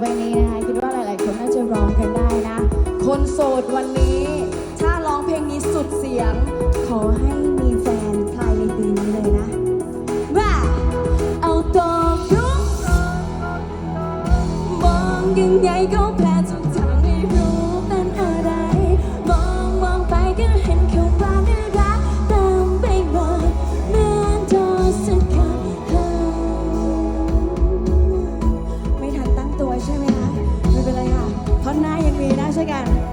ไปนี้นะคะคิดว่าหลาย ๆ คนน่าจะร้องกันได้นะ คนโสดวันนี้ ถ้าร้องเพลงนี้สุดเสียง ขอให้มีแฟนภายในปีนี้เลยนะว่าเอาตัวรู้มองยังไงก็แปลจน again.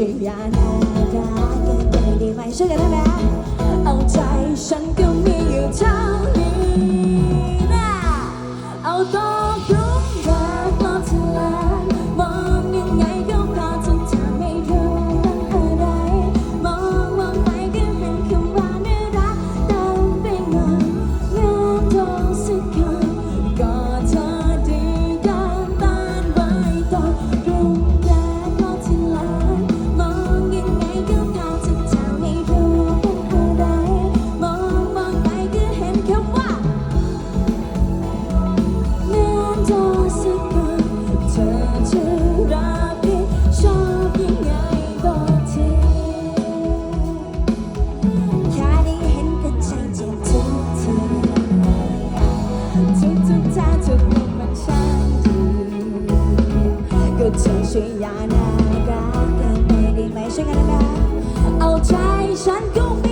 ช่วยอย่าน่ารักกันไปได้ไหมช่วกันได้ไหมเอาใจฉันก็มีอยู่เท่านี้ ดเธอช่วยอย่าน่ารักเกินไปได้ไหมช่วยกันนะเอาใจฉันก็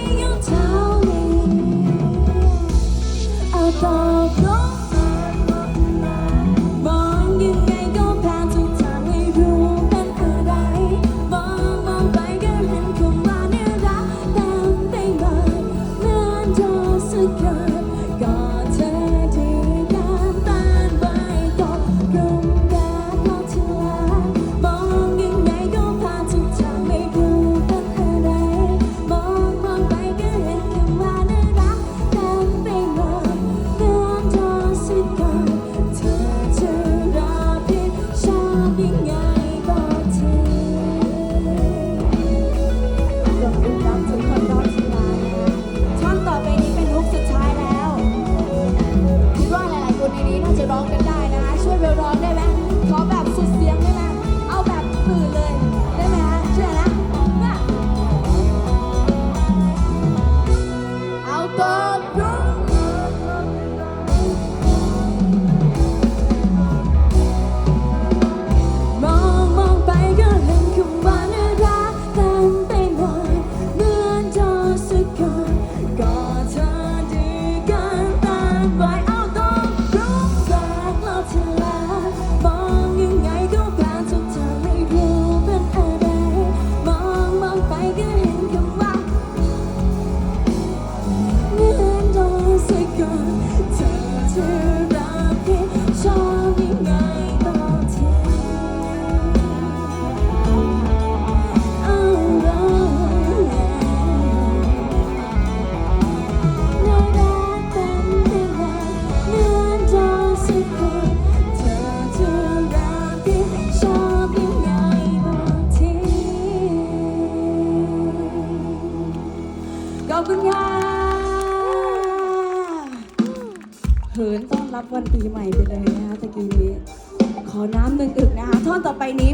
คนดีๆน่าจะร้องกันได้นะคะช่วยเบลร้องได้ไหมขอแบบ เธอเธอ เหินต้อนรับวันปีใหม่ไปเลยนะคะตะกี้นี้ ขอน้ำหนึ่งอึกนะคะท่อนต่อไปนี้